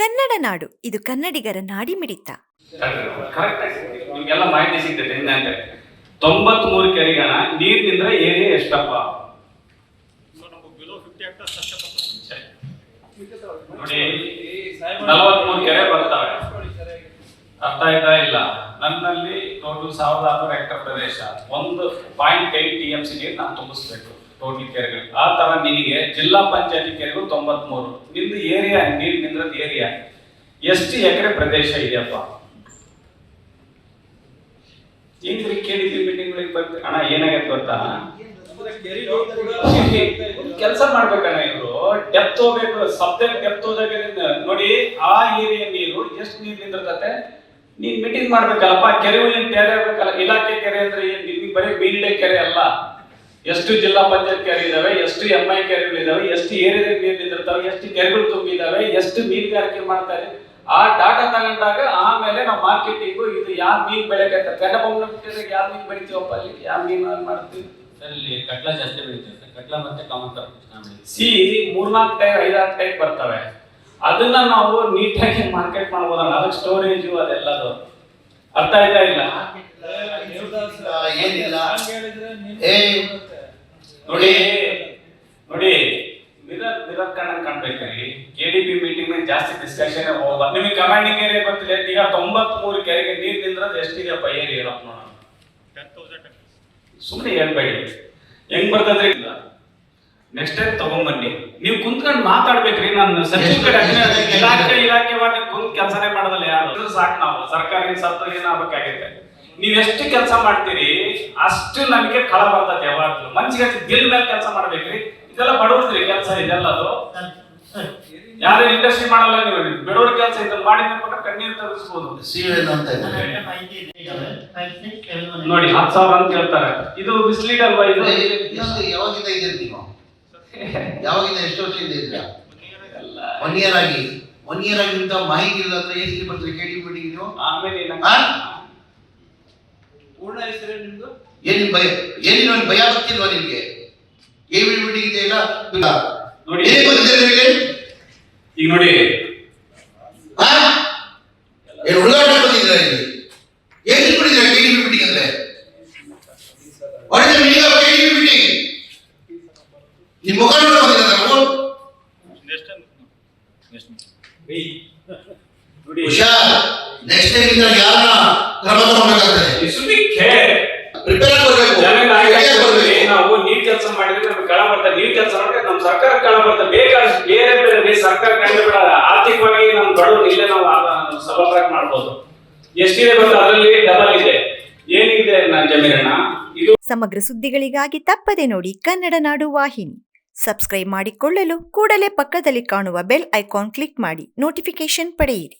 ಕನ್ನಡ ನಾಡು, ಇದು ಕನ್ನಡಿಗರ ನಾಡಿಮಿಡಿತ. ನಿಮ್ಗೆಲ್ಲ ಮಾಹಿತಿ ಸಿಗ್ತೈತೆ ಹೆಂಗಂದ್ರೆ ತೊಂಬತ್ ಮೂರು ಕೆರೆಗಣ ನೀರ್ ನಿಂದ್ರೆ ಏರಿಯಾ ಎಷ್ಟಪ್ಪ. ನೋಡಿ, ನಲವತ್ಮೂರು ಕೆರೆ ಬರ್ತವೆ. ಅರ್ಥ ಆಯ್ತಾ ಇಲ್ಲ? ನನ್ನಲ್ಲಿ ಟೋಟಲ್ ಸಾವಿರದ ಆರ್ನೂರು ಹೆಕ್ಟರ್ ಪ್ರದೇಶ. ಒಂದು point eight T M C ನೀರು ನಾನು ತುಂಬಿಸ್ಬೇಕು. ಟೋಟಲ್ ಕೆರೆಗಳು. ಆ ತರ ನಿನಗೆ ಜಿಲ್ಲಾ ಪಂಚಾಯತಿ ಕೆರೆಗಳು ತೊಂಬತ್ಮೂರು. ನಿಂದು ಏರಿಯಾ ನೀರು ನಿಂದ್ರದ್ ಏರಿಯಾ ಎಷ್ಟು ಎಕರೆ ಪ್ರದೇಶ ಇದೆಯಪ್ಪ? ಏನ್ರಿ ಕೇಳಿದ್ವಿ ಮೀಟಿಂಗ್ಗಳಿಗೆ ಬರ್ತೀವಿ ಅಣ್ಣ, ಏನಾಗೈತೆ ಗೊತ್ತಾ? ಕೆಲಸ ಮಾಡ್ಬೇಕಣ್ಣ ಇವರು. ಡೆಪ್ತ್ ಹೋಗ್ಬೇಕು ಸಬ್ಜೆಕ್ಟ್ ಡೆಪ್ತ್ ಹೋದಾಗ ನೋಡಿ, ಆ ಏರಿಯಾ ನೀರು ಎಷ್ಟು ನೀರು ನಿಂದಿರ್ತತೆ? ನೀನ್ ಮೀಟಿಂಗ್ ಮಾಡ್ಬೇಕಲ್ಲಪ್ಪ ಕೆರೆ ಏನ್ ಕೆರೆ ಆಗ್ಬೇಕಲ್ಲ? ಇಲಾಖೆ ಕೆರೆ ಅಂದ್ರೆ ಏನ್? ಬರೀ ಬೀಳ್ಳೆ ಕೆರೆ ಅಲ್ಲ. ಎಷ್ಟು ಜಿಲ್ಲಾ ಪಂಚಾಯತ್ ಕೆರೆ ಇದಾವೆ ಎಷ್ಟು ಎಂ ಐ ಕೆರೆಗಳು ಇದಾವೆ ಎಷ್ಟು ಏರಿಯಾದಲ್ಲಿ ನೀರು ನಿಂತಿರ್ತಾವೆ ಎಷ್ಟು ಕೆರೆಗಳು ತುಂಬಿದಾವೆ ಎಷ್ಟು ಮೀನುಗಾರಿಕೆ ಮಾಡ್ತಾರೆ ಆ ಡಾಟಾ ತಗೊಂಡಾಗ ಆಮೇಲೆ ನಾವು ಮಾರ್ಕೆಟಿಂಗು ಇದು ಯಾವ ಮೀನ್ ಬೆಳೆಗೆ ಕನ್ನಬೊಮ್ಮನ ಯಾವ ಮೀನ್ ಬೆಳಿತೀವಪ್ಪ ಅಲ್ಲಿ? ಯಾವ ಮೀನು ಮಾಡ್ತೀವಿ ಸರ್ ಇಲ್ಲಿ ಕಟ್ಲ ಜಾಸ್ತಿ ಬೆಳಿತೀವಿ ಕಟ್ಲ ಮತ್ತೆ ಕಾಮನ್ ಸಿ ಮೂರ್ನಾಲ್ಕು ಟೈಪ್ ಐದಾರು ಟೈಪ್ ಬರ್ತವೆ. ಅದನ್ನ ನಾವು ನೀಟಾಗಿ ಮಾರ್ಕೆಟ್ ಮಾಡ್ಬೋದಲ್ಲ. ಅದಕ್ಕೆ ಸ್ಟೋರೇಜು ಅದೆಲ್ಲದು. ಅರ್ಥ ಆಯ್ತಾ ಇಲ್ಲ? ಏನಿಲ್ಲ ಏ ನೋಡಿ ನೋಡಿ ಮಿರರ್ ಮಿರರ್ ಕಾಣ್ಬೇಕ್ರಿ ಕೆ ಡಿ ಪಿ ಮೀಟಿಂಗ್ ಜಾಸ್ತಿ ಡಿಸ್ಕಷನ್ ಹೋಗಲ್ಲ. ನಿಮಗೆ ಕಮಾಂಡಿಂಗ್ ಏರಿಯಾ ಗೊತ್ತಿಲ್ಲ, ಈಗ ತೊಂಬತ್ ಮೂರು ಕೆರೆಗೆ ನೀರ್ ನಿಂದ್ರದ್ ಎಷ್ಟಿದೆಯಪ್ಪ ಏರಿಯಾ ಹೇಳಪ್ಪ ನೋಡೋಣ. ಸುಮ್ಮನೆ ಹೇಳ್ಬೇಡಿ. ಹೆಂಗ್ ಬರ್ತದ್ರಿ? ನೆಕ್ಸ್ಟ್ ಟೈಮ್ ತಗೊಂಬನ್ನಿ. ನೀವು ಕುಂತ್ಕೊಂಡು ಮಾತಾಡ್ಬೇಕ್ರಿ, ನಾನು ಸಚಿವ ಅದೇ ಇಲಾಖೆ ಇಲಾಖೆವಾಗಿ ಕುಂತ್ ಕೆಲಸನೇ ಮಾಡದಲ್ಲ ಯಾರು? ಸಾಕು ನಾವು. ಸರ್ಕಾರಿ ಸತ್ತ ಏನಾಗಬೇಕಾಗೈತೆ. ನೀವ್ ಎಷ್ಟು ಕೆಲಸ ಮಾಡ್ತೀರಿ ಅಷ್ಟು ನಮಗೆ ಕಳ ಬರ್ತದೆ ಯಾವಾಗ್ಲೂ. ಮನ್ಸಿಗೆ ದಿಲ್ ಮೇಲೆ ಕೆಲಸ ಮಾಡ್ಬೇಕ್ರಿ. ಇದೆಲ್ಲ ಬಡವ್ರದ್ರಿ ಕೆಲಸ ಇದೆಲ್ಲ ಅದು. ಯಾರು ಇಂಡಸ್ಟ್ರಿ ಮಾಡಲ್ಲ ನೀವು ಬಡವ್ರ ಕೆಲಸ ಇದನ್ನ ಮಾಡಿ ಕಣ್ಣೀರ್ ತರಿಸ್ಬೋದು. ನೋಡಿ ಹತ್ತು ಸಾವಿರ ಅಂತ ಹೇಳ್ತಾರೆ. ಇದು ಮಿಸ್ಲೀಡ್ ಅಲ್ವಾ ಇದು? ಯಾವಾಗಿಂದ ಇದ್ದೀರಿ ನೀವು? ಯಾವಾಗಿಂದ ಎಷ್ಟು ವರ್ಷದಿಂದ ಇದ್ದೀರಾ? ಒನ್ ಇಯರ್ ಆಗಿ ಒನ್ ಇಯರ್ ಆಗಿ ಮಾಹಿತಿ ಇಲ್ಲ ಅಂದ್ರೆ ಎಷ್ಟು ಬರ್ತೀರಿ ಕೇಳಿ ಬಿಟ್ಟಿದ್ರು ಮೀಟಿಂಗ್ ನೀವು? ಆಮೇಲೆ? ಪೂರ್ಣ ಹೆಸರು ನಿಮ್ದು? ಏನ್ ನಿಮ್ ಭಯ ಏನಿಲ್ಲ ನಿಮ್ ಭಯ ಗೊತ್ತಿಲ್ವಾ ನಿಮ್ಗೆ? ಏನ್ ಬಿಡಿ ಮೀಟಿಂಗ್ ಇದೆ ಇಲ್ಲ ಇಲ್ಲ. ನೋಡಿ. ಏನ್ ಬಂದಿದೆ ನಿಮಗೆ? ಈಗ ನೋಡಿ. ಆ? ಏನ್ ಹುಡುಗಾಟ ಬಂದಿದ್ದೀರಾ ಇಲ್ಲಿ ಏನ್ ಕೆ ಡಿ ಅಂದ್ರೆ. ಕೆ ಡಿ ಮೀಟಿಂಗ್ ನಿಮ್ ಮುಖ ನೋಡ ಬಂದಿದ್ದೀರಾ ನಾವು ನೋಡಿ ಹುಷಾರ್ ನೆಕ್ಸ್ಟ್ ಟೈಮ್ ಇಂದ ಯಾರನ್ನ ಕ್ರಮ ಕೇರ್. ಪ್ರಿಪೇರ್ ಆಗಿ ಬರ್ಬೇಕು. ಜನಗಳ ready ಆಗಿ ಆಯ್ಕೆ ಬರ್ಬೇಕು. ನಾವು ನೀರ್ ಕೆಲಸ ಮಾಡಿದ್ರೆ ನಮ್ಗೆ ಕಳ ಬರ್ತದೆ. ನೀರ್ ಕೆಲಸ ಮಾಡಿದ್ರೆ ನಮ್ ಸರ್ಕಾರ ಕಳ ಬರ್ತದೆ. ಬೇಕಾದಷ್ಟು ಬೇರೆ ಬೇರೆ ಬೇರೆ ಸರ್ಕಾರ ಕಂಡು ಬಿಡಲ್ಲ ಆರ್ಥಿಕವಾಗಿ ನಮ್ ಬಡವರು ಇಲ್ಲೇ ನಾವು ಸಬಲರಾಗಿ ಮಾಡ್ಬೋದು. ಎಷ್ಟಿದೆ ಬರ್ತದೆ ಅದರಲ್ಲಿ ಡಬಲ್ ಇದೆ. ಏನಿದೆ ನನ್ನ ಜಮೀನಣ್ಣ ಇದು ಸಮಗ್ರ ಸುದ್ದಿಗಳಿಗಾಗಿ ತಪ್ಪದೆ ನೋಡಿ ಕನ್ನಡ ನಾಡು ವಾಹಿನಿ. ಸಬ್ಸ್ಕ್ರೈಬ್ ಮಾಡಿಕೊಳ್ಳಲು ಕೂಡಲೇ ಪಕ್ಕದಲ್ಲಿ ಕಾಣುವ ಬೆಲ್ ಐಕಾನ್ ಕ್ಲಿಕ್ ಮಾಡಿ. ನೋಟಿಫಿಕೇಶನ್ ಪಡೆಯಿರಿ.